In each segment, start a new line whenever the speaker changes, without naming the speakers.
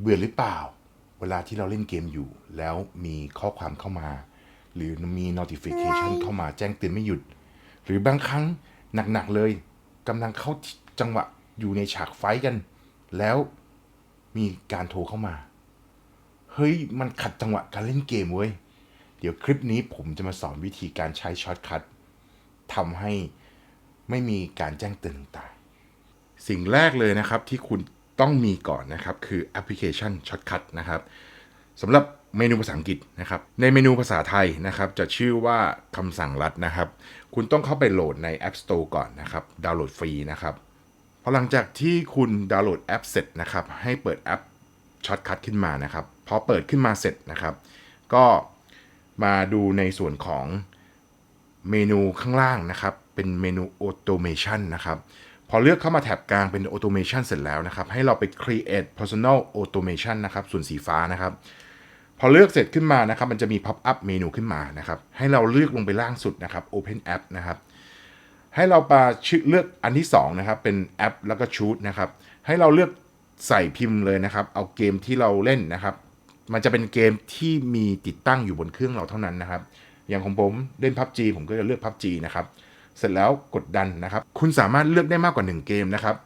เบื่อหรือเปล่า เวลาที่เราเล่นเกมอยู่ แล้วมีข้อความเข้ามา หรือมี notification เข้ามาแจ้งเตือนไม่หยุด หรือบางครั้งหนักๆเลยกำลังเข้าจังหวะอยู่ในฉากไฟท์กัน แล้วมีการโทรเข้ามา เฮ้ยมันขัดจังหวะการเล่นเกมเว้ย เดี๋ยวคลิปนี้ผมจะมาสอนวิธีการใช้ช็อตคัททำให้ไม่มีการแจ้งเตือนต่างๆสิ่งแรกเลยนะครับที่คุณ ต้องมีก่อนนะครับ คือแอปพลิเคชันช็อตคัทนะครับสำหรับเมนูภาษาอังกฤษนะครับ ในเมนูภาษาไทยนะครับ จะชื่อว่าคำสั่งลัดนะครับ คุณต้องเข้าไปโหลดใน App Store ก่อนนะครับ ดาวน์โหลดฟรีนะครับพอหลังจากที่คุณดาวน์โหลดแอปเสร็จนะครับ ให้เปิดแอปช็อตคัทขึ้นมานะครับ พอเปิดขึ้นมาเสร็จนะครับ ก็มาดูในส่วนของเมนูข้างล่างนะครับ เป็นเมนู Automation นะครับ พอเลือกเข้ามาแท็บกลางเป็น Automation เสร็จแล้วนะครับ ให้เราไป Create Personal Automation นะครับ ส่วนสีฟ้านะครับ พอเลือกเสร็จขึ้นมานะครับ มันจะมี Pop up เมนูขึ้นมานะครับ ให้เราเลือกลงไปล่างสุดนะครับ Open App นะครับ ให้เรามาชื่อเลือกอันที่2นะครับ เป็นแอปแล้วก็ชูดนะครับ ให้เราเลือกใส่พิมพ์เลยนะครับ เอาเกมที่เราเล่นนะครับ มันจะเป็นเกมที่มีติดตั้งอยู่บนเครื่องเราเท่านั้นนะครับ อย่างของผมเล่น PUBG ผมก็จะเลือก PUBG นะครับ เสร็จแล้วกดดันนะครับ คุณสามารถเลือกได้มากกว่า 1 เกมนะครับ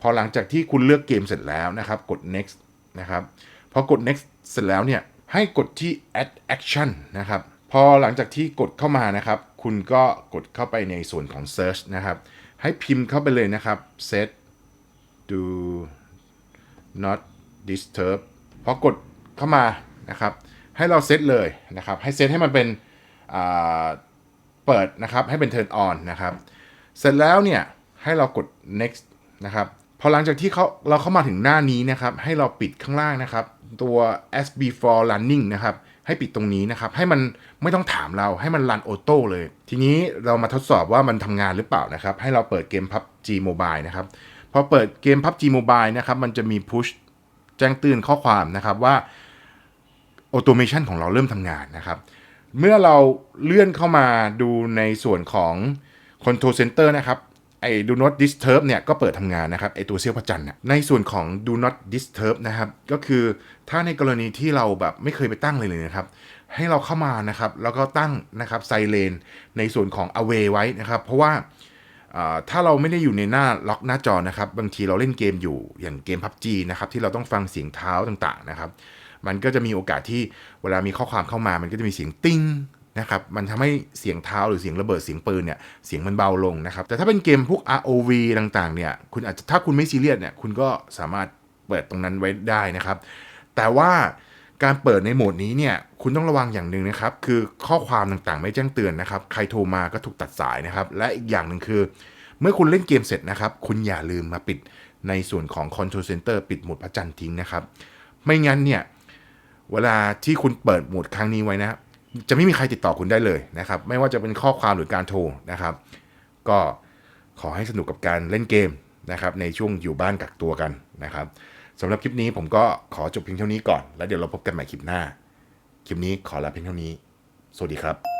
พอหลังจากที่คุณเลือกเกมเสร็จแล้วนะครับ กด next นะครับ พอกด next เสร็จแล้วเนี่ย ให้กดที่ add action นะครับ พอหลังจากที่กดเข้ามานะครับ คุณก็กดเข้าไปในส่วนของ search นะครับ ให้พิมพ์เข้าไปเลยนะครับ set do not disturb พอกดเข้ามานะครับ ให้เราเซตเลยนะครับ ให้เซตให้มันเป็นอ่า เปิดนะครับให้เป็น turn on นะครับ เสร็จแล้วเนี่ยให้เรากด next นะครับพอหลังจากที่เขาเราเข้ามาถึงหน้านี้นะครับ ให้เราปิดข้างล่างนะครับ ตัว as before running นะครับให้ปิดตรงนี้นะครับ ให้มันไม่ต้องถามเราให้มันรันออโต้เลย ทีนี้เรามาทดสอบว่ามันทำงานหรือเปล่านะครับ ให้เราเปิดเกม PUBG Mobile นะครับพอเปิดเกม PUBG Mobile นะครับ มันจะมี push แจ้งเตือนข้อความนะครับว่าออโตเมชันของเราเริ่มทำงานนะครับ เมื่อเราเลื่อนเข้ามาดูในส่วนของ Control Center นะครับไอ้ Do Not Disturb เนี่ยก็เปิดทำงานนะครับไอ้ตัวเซี่ยวพระจันทร์ในส่วนของ Do Not Disturb นะครับ ก็คือถ้าในกรณีที่เราแบบไม่เคยไปตั้งเลยเลยนะครับ ให้เราเข้ามานะครับ แล้วก็ตั้งนะครับไซเรนในส่วนของ Away ไว้นะครับ เพราะว่าอ่าถ้าเราไม่ได้อยู่ในหน้าล็อกหน้าจอนะครับ บางทีเราเล่นเกมอยู่อย่างเกม PUBG นะครับที่เราต้องฟังเสียงเท้าต่างๆนะครับ มันก็จะมีโอกาสที่เวลามีข้อความเข้ามา มันก็จะมีเสียงติ้งนะครับ มันทำให้เสียงเท้าหรือเสียงระเบิดเสียงปืนเนี่ย เสียงมันเบาลงนะครับ แต่ถ้าเป็นเกมพวก ROV ต่างๆ เนี่ย คุณอาจจะถ้าคุณไม่ซีเรียสเนี่ย คุณก็สามารถเปิดตรงนั้นไว้ได้นะครับ แต่ว่าการเปิดในโหมดนี้เนี่ย คุณต้องระวังอย่างหนึ่งนะครับ คือข้อความต่างๆ ไม่แจ้งเตือนนะครับ ใครโทรมาก็ถูกตัดสายนะครับ และอีกอย่างหนึ่งคือ เมื่อคุณเล่นเกมเสร็จนะครับ คุณอย่าลืมมาปิดในส่วนของ Control Center ปิดโหมดพระจันทร์ทิ้งนะครับ ไม่งั้นเนี่ย เวลาที่คุณเปิดโหมดครั้งนี้ไว้นะจะไม่มีใครติดต่อคุณได้เลยนะครับ ไม่ว่าจะเป็นข้อความหรือการโทรนะครับ ก็ขอให้สนุกกับการเล่นเกมนะครับ ในช่วงอยู่บ้านกักตัวกันนะครับสำหรับคลิปนี้ผมก็ขอจบเพียงเท่านี้ก่อน แล้วเดี๋ยวเราพบกันใหม่คลิปหน้า คลิปนี้ขอลาเพียงเท่านี้ สวัสดีครับ